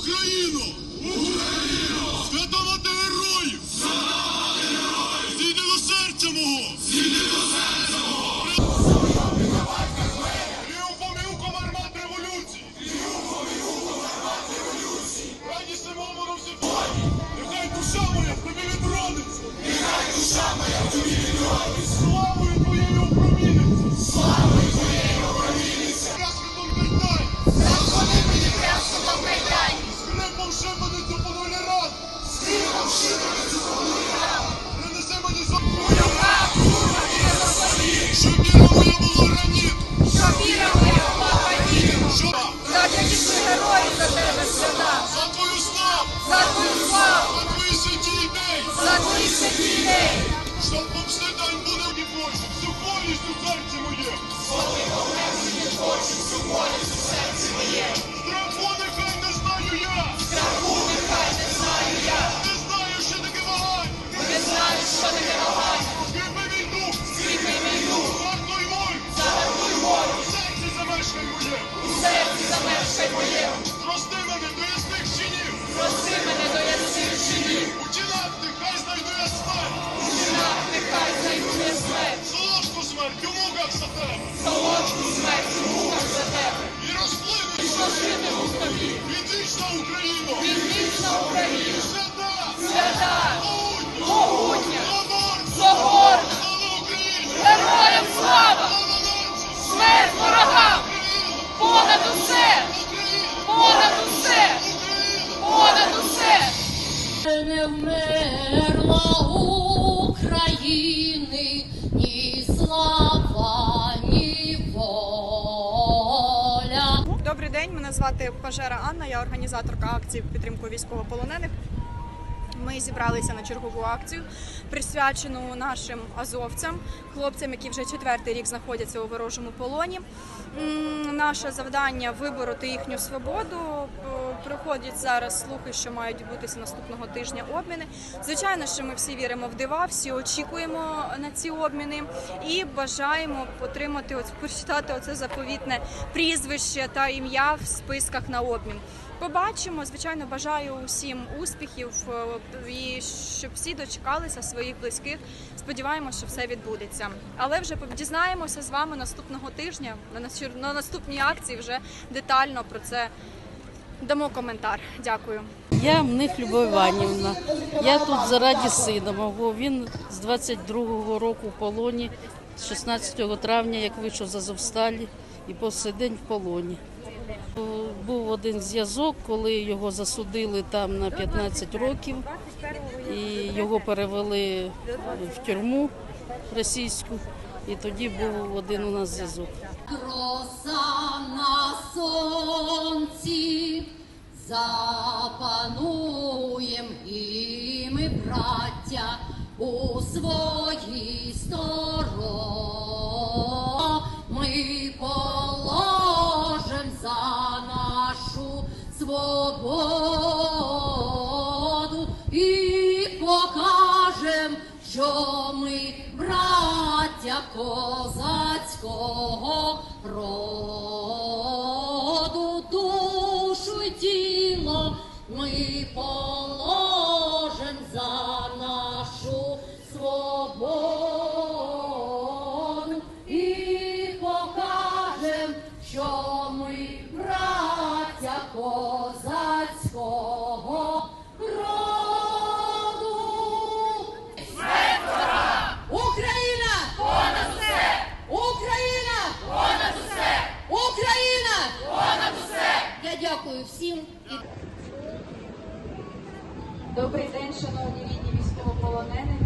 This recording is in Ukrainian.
Україну! Серці моє! Страху відвічна Україну! Відвічна Україна, Свята! свята, Могутня! Соборна! героям слава, смерть ворогам, Україна! понад усе, Україна! понад усе, Україна! понад усе. Не вмерла України ні слава, мене звати Пажера Анна, я організаторка акції підтримку військовополонених. Ми зібралися на чергову акцію, присвячену нашим азовцям, хлопцям, які вже четвертий рік знаходяться у ворожому полоні. Наше завдання вибороти їхню свободу. Приходять зараз слухи, що мають відбутися наступного тижня обміни. Звичайно, що ми всі віримо в дива, всі очікуємо на ці обміни і бажаємо отримати прочитати оце заповітне прізвище та ім'я в списках на обмін. Побачимо. Звичайно, бажаю усім успіхів е, і щоб всі дочекалися своїх близьких. Сподіваємося, що все відбудеться. Але вже дізнаємося з вами наступного тижня на нас- на наступній акції. Вже детально про це дамо коментар. Дякую. Я в них Любов Іванівна. Я тут заради сина мого. Він з 22-го року в полоні, з 16 травня, як вийшов з Азовсталі, і по сей день в полоні. Був один зв'язок, коли його засудили там на 15 років, і його перевели в тюрму російську, і тоді був один у нас зв'язок. Роса на сонці, запануєм і ми, браття, у своїй стороні. Ми положим за нашу свободу і покажем, що ми браття козацького роду. Дякую всім. Добрий день, шановні рідні військовополонених.